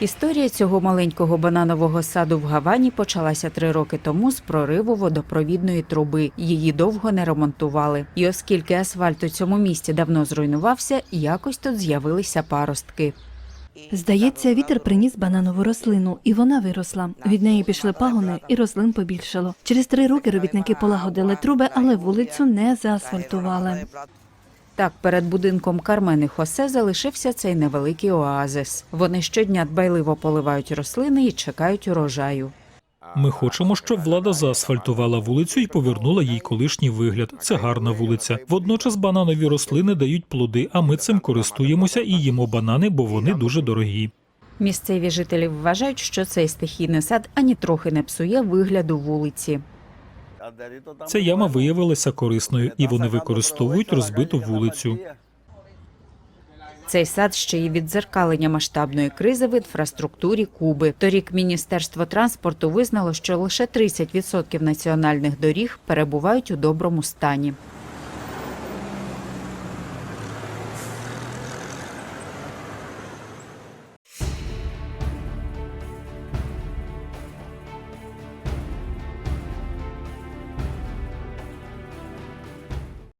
Історія цього маленького бананового саду в Гавані почалася три роки тому з прориву водопровідної труби. Її довго не ремонтували. І оскільки асфальт у цьому місті давно зруйнувався, якось тут з'явилися паростки. Здається, вітер приніс бананову рослину, і вона виросла. Від неї пішли пагони, і рослин побільшало. Через три роки робітники полагодили труби, але вулицю не заасфальтували. Так, перед будинком Кармени Хосе залишився цей невеликий оазис. Вони щодня дбайливо поливають рослини і чекають урожаю. Ми хочемо, щоб влада заасфальтувала вулицю і повернула їй колишній вигляд. Це гарна вулиця. Водночас бананові рослини дають плоди, а ми цим користуємося і їмо банани, бо вони дуже дорогі. Місцеві жителі вважають, що цей стихійний сад ані трохи не псує вигляду вулиці. Ця яма виявилася корисною, і вони використовують розбиту вулицю. Цей сад ще й віддзеркалення масштабної кризи в інфраструктурі Куби. Торік Міністерство транспорту визнало, що лише 30% національних доріг перебувають у доброму стані.